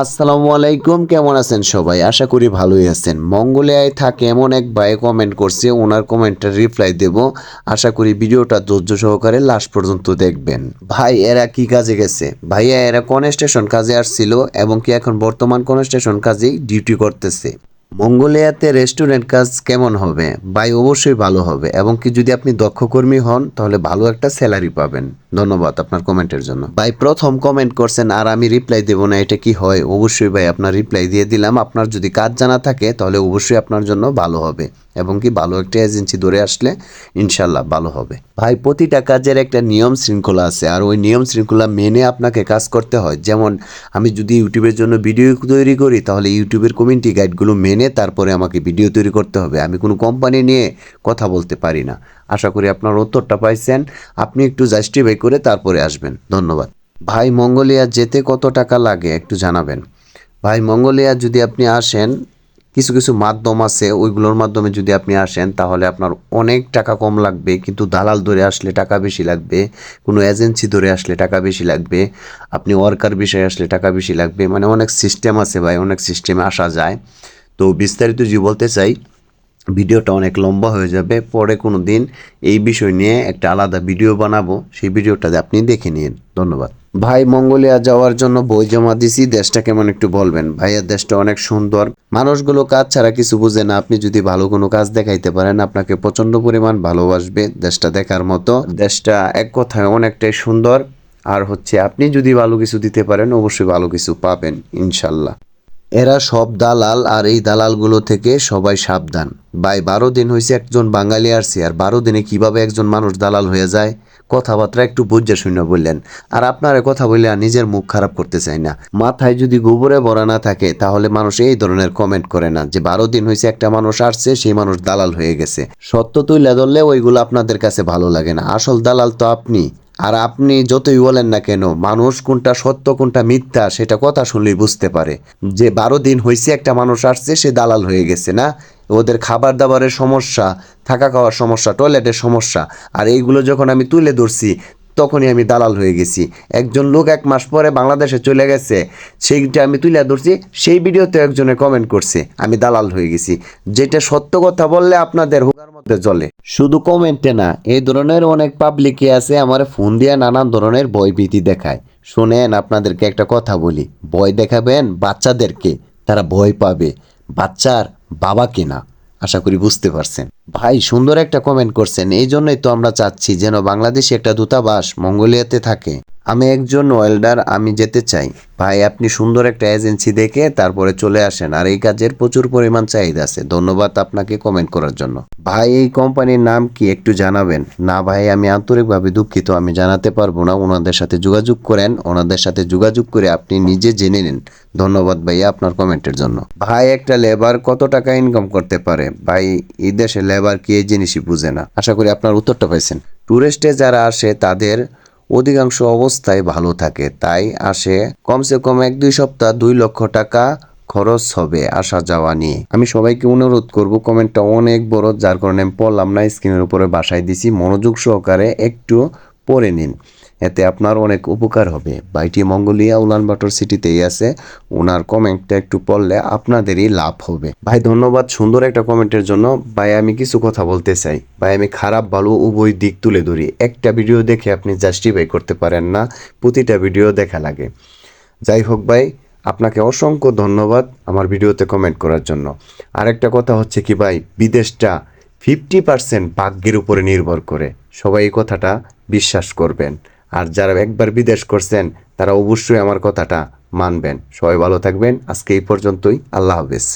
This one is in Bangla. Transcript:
আসসালামু আলাইকুম, কেমন আছেন সবাই? আশা করি ভালোই আছেন। মঙ্গোলিয়ায় থাকে এমন এক ভাই কমেন্ট করছে, ওনার কমেন্টটা রিপ্লাই দেব। আশা করি ভিডিওটা ধৈর্য সহকারে লাস্ট পর্যন্ত দেখবেন। ভাই, এরা কি কাজে গেছে? ভাইয়া, এরা কোন স্টেশন কাজে আসছিল এবং কি এখন বর্তমান কোন স্টেশন কাজেই ডিউটি করতেছে? মঙ্গোলিয়াতে রেস্টুরেন্ট কাজ কেমন হবে? বাই অবশ্যই ভালো হবে। এবং কি যদি আপনি দক্ষ কর্মী হন, তাহলে ভালো একটা স্যালারি পাবেন। ধন্যবাদ আপনার কমেন্টের জন্য। ভাই, প্রথম কমেন্ট করছেন, আর আমি রিপ্লাই দেবো না, এটা কি হয়? অবশ্যই ভাই, আপনার রিপ্লাই দিয়ে দিলাম। আপনার যদি কাজ জানা থাকে, তাহলে অবশ্যই আপনার জন্য ভালো হবে। এবং কি ভালো একটা এজেন্সি ধরে আসলে ইনশাল্লাহ ভালো হবে। ভাই, প্রতিটা কাজের একটা নিয়ম শৃঙ্খলা আছে আর ওই নিয়ম শৃঙ্খলা মেনে আপনাকে কাজ করতে হয়। যেমন আমি যদি ইউটিউবের জন্য ভিডিও তৈরি করি, তাহলে ইউটিউবের কমিউনিটি গাইডগুলো মেনে তারপরে আমাকে ভিডিও তৈরি করতে হবে। আমি কোনো কোম্পানি নিয়ে কথা বলতে পারি না। আশা করি আপনার উত্তরটা পাইছেন। আপনি একটু জাস্টিফাই করে তারপরে আসবেন। ধন্যবাদ। ভাই, মঙ্গোলিয়া যেতে কত টাকা লাগে একটু জানাবেন। ভাই, মঙ্গোলিয়া যদি আপনি আসেন কিছু কিছু মাধ্যম আছে, ওইগুলোর মাধ্যমে যদি আপনি আসেন, তাহলে আপনার অনেক টাকা কম লাগবে। কিন্তু দালাল ধরে আসলে টাকা বেশি লাগবে, কোনো এজেন্সি ধরে আসলে টাকা বেশি লাগবে, আপনি ওয়ার্কার বিষয়ে আসলে টাকা বেশি লাগবে। মানে অনেক সিস্টেম আছে ভাই, অনেক সিস্টেমে আসা যায়। তো বিস্তারিত যদি বলতে চাই ভিডিওটা অনেক লম্বা হয়ে যাবে। পরে কোনো দিন এই বিষয় নিয়ে একটা আলাদা ভিডিও বানাবো। সেই ভিডিওটাতে আপনি দেখে নিন। ধন্যবাদ। ভাই, মঙ্গোলিয়া যাওয়ার জন্য বই জমা দিছি। দেশটা কেমন একটু বলবেন? ভাইয়ের দেশটা অনেক সুন্দর। মানুষগুলো কাজ ছাড়া কিছু বুঝে না। আপনি যদি ভালো কোনো কাজ দেখাইতে পারেন, আপনাকে প্রচণ্ড পরিমাণ ভালোবাসবে দেশটা দেখার মতো। দেশটা এক কথায় অনেকটাই সুন্দর। আর হচ্ছে আপনি যদি ভালো কিছু দিতে পারেন, অবশ্যই ভালো কিছু পাবেন, ইনশাল্লাহ। এরা সব দালাল, আর এই দালালগুলো থেকে সবাই সাবধান। ভাই, বারো দিন হয়েছে একজন বাঙালি আসছে, আর বারো দিনে কীভাবে একজন মানুষ দালাল হয়ে যায়? কথাবার্তা একটু বুঝে শূন্য বললেন। আর আপনার কথা বললে আর নিজের মুখ খারাপ করতে চাই না। মাথায় যদি গোবরে ভরা না থাকে, তাহলে মানুষ এই ধরনের কমেন্ট করে না যে, বারো দিন হয়েছে একটা মানুষ আসছে, সেই মানুষ দালাল হয়ে গেছে। সত্য তুইলে ধরলে ওইগুলো আপনাদের কাছে ভালো লাগে না। আসল দালাল তো আপনি। আর আপনি যতই বলেন না কেন, মানুষ কোনটা সত্য, কোনটা মিথ্যা সেটা কথা শুনলেই বুঝতে পারে। যে বারো দিন হয়েছে একটা মানুষ আসছে, সে দালাল হয়ে গেছে, না? ওদের খাবার দাবারের সমস্যা, থাকা খাওয়ার সমস্যা টয়লেটের সমস্যা, আর এইগুলো যখন আমি তুলে ধরছি তখনই আমি দালাল হয়ে গেছি। একজন লোক এক মাস পরে বাংলাদেশে চলে গেছে। সেইটা আমি তুলে ধরছি, সেই ভিডিওতে একজনে কমেন্ট করছে, আমি দালাল হয়ে গেছি। যেটা সত্য কথা বললে আপনাদের হোগার মধ্যে চলে শুধু কমেন্টে না, এই ধরনের অনেক পাবলিকে আছে, আমার ফোন দিয়ে নানান ধরনের ভয়ভীতি দেখায়। শোনেন, আপনাদেরকে একটা কথা বলি। ভয় দেখাবেন বাচ্চাদেরকে, তারা ভয় পাবে। বাচ্চার বাবাকে না আশা করি বুঝতে পারছেন। ভাই, সুন্দর একটা কমেন্ট করছেন। এই জন্যই তো আমরা চাচ্ছি যেন বাংলাদেশে একটা দূতাবাস মঙ্গোলিয়াতে থাকে। আমি একজন ওয়েল্ডার, আমি যেতে চাই। ভাই, আপনি সুন্দর একটা এজেন্সি দেখে তারপরে চলে আসেন আর এই কাজের প্রচুর পরিমাণ চাহিদা আছে। ধন্যবাদ আপনাকে কমেন্ট করার জন্য। ভাই, এই কোম্পানির নাম কি একটু জানাবেন? না ভাই, আমি আন্তরিকভাবে দুঃখিত। আমি জানাতে পারব না, ওনাদের সাথে যোগাযোগ করেন। ওনাদের সাথে যোগাযোগ করে আপনি নিজে জেনে নিন। ধন্যবাদ ভাইয়া আপনার কমেন্টের জন্য। ভাই, একটা লেবার কত টাকা ইনকাম করতে পারে? ভাই, এই দেশে লেবার কি এই জিনিসই বুঝে না। আশা করি আপনার উত্তরটা পাইছেন। ট্যুরিস্টে যারা আসে, তাদের অধিকাংশ অবস্থায় ভালো থাকে। তাই আসে কমসে কম এক দুই সপ্তাহ দুই লক্ষ টাকা খরচ হবে আসা যাওয়া নিয়ে। আমি সবাইকে অনুরোধ করব, কমেন্টটা অনেক বড়, যার কারণে আমি পড়লাম না, স্ক্রিনের উপরে বাসায় দিছি। মনোযোগ সহকারে একটু পরে নিন। এতে আপনার অনেক উপকার হবে। বাইটি মঙ্গোলিয়া উলানবাটর সিটিতেই আছে। ওনার কমেন্টটা একটু পড়লে আপনাদেরই লাভ হবে। ভাই, ধন্যবাদ সুন্দর একটা কমেন্টের জন্য। ভাই, আমি কিছু কথা বলতে চাই। ভাই, আমি খারাপ, ভালো, উভয় দিক তুলে ধরি। একটা ভিডিও দেখে আপনি জাস্টিফাই করতে পারেন না। প্রতিটা ভিডিও দেখা লাগে। যাই হোক ভাই, আপনাকে অসংখ্য ধন্যবাদ আমার ভিডিওতে কমেন্ট করার জন্য। আরেকটা কথা হচ্ছে কি ভাই, বিদেশটা ফিফটি পার্সেন্ট ভাগ্যের উপরে নির্ভর করে। সবাই এই কথাটা বিশ্বাস করবেন। আর যারা একবার বিদেশ করছেন, তারা অবশ্যই আমার কথাটা মানবেন। সবাই ভালো থাকবেন। আজকে এই পর্যন্তই। আল্লাহ হাফেজ।